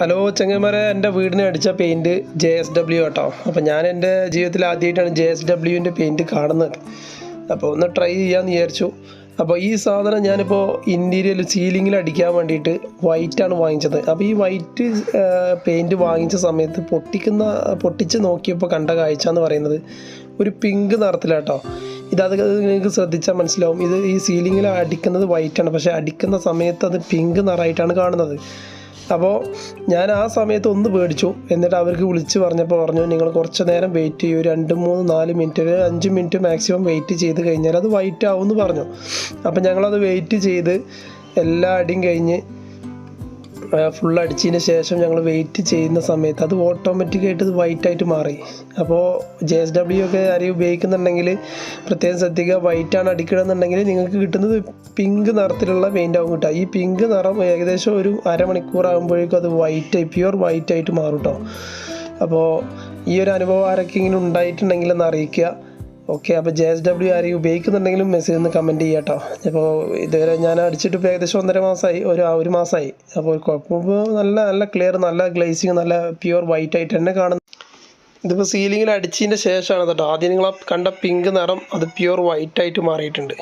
Hello ചെങ്ങന്മാരെ. എന്റെ വീടിന് അടിച്ച പെയിന്റ് ജെ എസ് ഡബ്ല്യു കേട്ടോ അപ്പോൾ ഞാൻ എന്റെ ജീവിതത്തിൽ ആദ്യമായിട്ടാണ് ജെ എസ് ഡബ്ല്യുവിന്റെ പെയിന്റ് കാണുന്നത്. അപ്പോൾ ഒന്ന് ട്രൈ ചെയ്യാമെന്ന് വിചാരിച്ചു. അപ്പോൾ ഈ സാധനം ഞാനിപ്പോൾ ഇന്റീരിയൽ സീലിങ്ങിൽ അടിക്കാൻ വേണ്ടിയിട്ട് വൈറ്റാണ് വാങ്ങിച്ചത്. അപ്പോൾ ഈ വൈറ്റ് പെയിന്റ് വാങ്ങിച്ച സമയത്ത് പൊട്ടിക്കുന്ന പൊട്ടിച്ച് നോക്കിയപ്പോൾ കണ്ട കാഴ്ച എന്ന് പറയുന്നത് ഒരു പിങ്ക് നിറത്തിലാട്ടോ. ഇതത് നിങ്ങൾക്ക് ശ്രദ്ധിച്ചാൽ മനസ്സിലാവും. ഇത് ഈ സീലിങ്ങിൽ അടിക്കുന്നത് വൈറ്റാണ് പക്ഷേ അടിക്കുന്ന സമയത്ത് അത് പിങ്ക് നിറമായിട്ടാണ് കാണുന്നത്. അപ്പോൾ ഞാൻ ആ സമയത്ത് ഒന്ന് പേടിച്ചു. എന്നിട്ട് അവർക്ക് വിളിച്ച് പറഞ്ഞപ്പോൾ പറഞ്ഞു നിങ്ങൾ കുറച്ച് നേരം വെയിറ്റ് ചെയ്യൂ. രണ്ട് മൂന്ന് നാല് മിനിറ്റ് ഒരു അഞ്ച് മിനിറ്റ് മാക്സിമം വെയിറ്റ് ചെയ്ത് കഴിഞ്ഞാൽ അത് വൈറ്റ് ആവും എന്ന് പറഞ്ഞു. അപ്പോൾ ഞങ്ങളത് വെയിറ്റ് ചെയ്ത് എല്ലാ അടിയും കഴിഞ്ഞ് ഫുൾ അടിച്ചതിന് ശേഷം ഞങ്ങൾ വെയിറ്റ് ചെയ്യുന്ന സമയത്ത് അത് ഓട്ടോമാറ്റിക്കായിട്ട് ഇത് വൈറ്റ് ആയിട്ട് മാറി. അപ്പോൾ ജെ എസ് ഡബ്ല്യു ഒക്കെ ആരെയും ഉപയോഗിക്കുന്നുണ്ടെങ്കിൽ പ്രത്യേകം ശ്രദ്ധിക്കുക. വൈറ്റാണ് അടിക്കണമെന്നുണ്ടെങ്കിൽ നിങ്ങൾക്ക് കിട്ടുന്നത് പിങ്ക് നിറത്തിലുള്ള പെയിന്റ് ആവും കിട്ടുക. ഈ പിങ്ക് നിറം ഏകദേശം ഒരു അരമണിക്കൂർ ആകുമ്പോഴേക്കും അത് വൈറ്റ് പ്യുവർ വൈറ്റ് ആയിട്ട് മാറും കേട്ടോ അപ്പോൾ ഈ ഒരു അനുഭവം ആരൊക്കെ ഇങ്ങനെ ഉണ്ടായിട്ടുണ്ടെങ്കിൽ ഒന്ന് അറിയിക്കുക. ഓക്കെ അപ്പോൾ ജെ എസ് ഡബ്ല്യു ആരെയും ഉപയോഗിക്കുന്നുണ്ടെങ്കിലും മെസ്സേജ് ഒന്ന് കമന്റ് ചെയ്യാം കേട്ടോ അപ്പോൾ ഇതുവരെ ഞാൻ അടിച്ചിട്ട് ഇപ്പോൾ ഏകദേശം ഒന്നര മാസമായി ഒരു ഒരു മാസമായി അപ്പോൾ കുഴപ്പമിപ്പോൾ നല്ല നല്ല ക്ലിയർ നല്ല ഗ്ലേസിങ് നല്ല പ്യുവർ വൈറ്റ് ആയിട്ട് തന്നെ കാണുന്നു. ഇതിപ്പോൾ സീലിങ്ങിൽ അടിച്ചതിന്റെ ശേഷമാണ് കേട്ടോ. ആദ്യം നിങ്ങൾ കണ്ട പിങ്ക് നിറം അത് പ്യുവർ വൈറ്റ് ആയിട്ട് മാറിയിട്ടുണ്ട്.